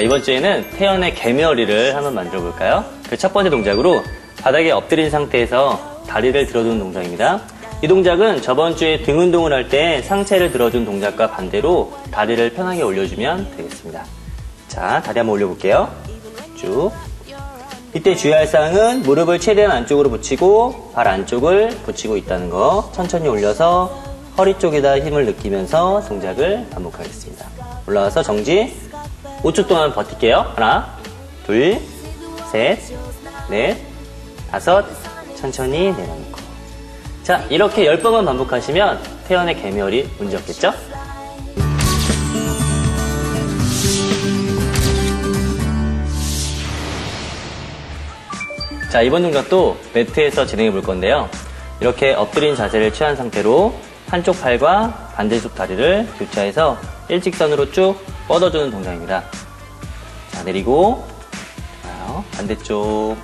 자, 이번 주에는 태연의 개미어리를 한번 만들어 볼까요? 그 첫 번째 동작으로 바닥에 엎드린 상태에서 다리를 들어주는 동작입니다. 이 동작은 저번 주에 등 운동을 할 때 상체를 들어준 동작과 반대로 다리를 편하게 올려주면 되겠습니다. 자, 다리 한번 올려볼게요. 쭉. 이때 주의할 사항은 무릎을 최대한 안쪽으로 붙이고 발 안쪽을 붙이고 있다는 거 천천히 올려서 허리 쪽에다 힘을 느끼면서 동작을 반복하겠습니다. 올라와서 정지 5초 동안 버틸게요. 하나, 둘, 셋, 넷, 다섯, 천천히 내려놓고 자 이렇게 10번만 반복하시면 태연의 개미열이 문제 없겠죠? 자, 이번 동작도 매트에서 진행해 볼 건데요. 이렇게 엎드린 자세를 취한 상태로 한쪽 팔과 반대쪽 다리를 교차해서 일직선으로 쭉 뻗어주는 동작입니다. 자, 내리고, 좋아요. 반대쪽.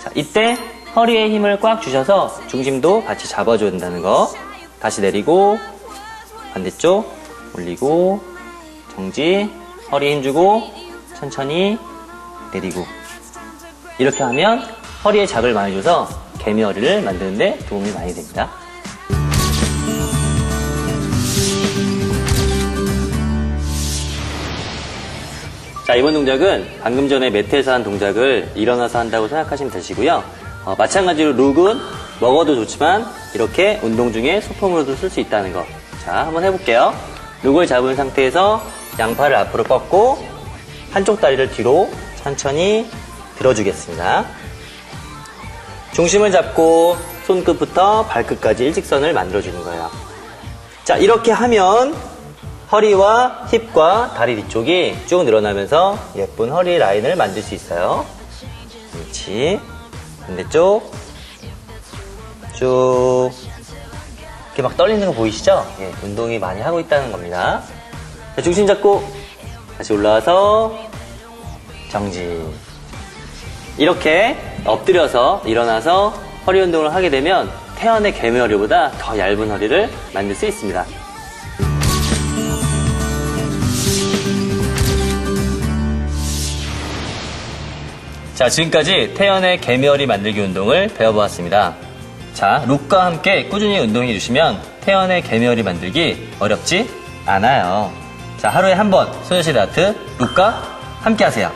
자, 이때 허리에 힘을 꽉 주셔서 중심도 같이 잡아줘야 된다는 거. 다시 내리고, 반대쪽, 올리고, 정지, 허리에 힘주고, 천천히 내리고. 이렇게 하면 허리에 자극을 많이 줘서 개미 허리를 만드는데 도움이 많이 됩니다. 자, 이번 동작은 방금 전에 매트에서 한 동작을 일어나서 한다고 생각하시면 되시고요. 어, 마찬가지로 룩은 먹어도 좋지만 이렇게 운동 중에 소품으로도 쓸 수 있다는 거. 자, 한번 해볼게요. 룩을 잡은 상태에서 양팔을 앞으로 뻗고 한쪽 다리를 뒤로 천천히 들어주겠습니다. 중심을 잡고 손끝부터 발끝까지 일직선을 만들어주는 거예요. 자, 이렇게 하면 허리와 힙과 다리 뒤쪽이 쭉 늘어나면서 예쁜 허리 라인을 만들 수 있어요. 그렇지. 반대쪽. 쭉. 이렇게 막 떨리는 거 보이시죠? 예, 운동이 많이 하고 있다는 겁니다. 자, 중심 잡고 다시 올라와서 정지. 이렇게 엎드려서 일어나서 허리 운동을 하게 되면 태연의 개미 허리보다 더 얇은 허리를 만들 수 있습니다. 자, 지금까지 태연의 개미허리 만들기 운동을 배워보았습니다. 자, 룩과 함께 꾸준히 운동해 주시면 태연의 개미허리 만들기 어렵지 않아요. 자, 하루에 한 번 소녀시대 아트 룩과 함께 하세요.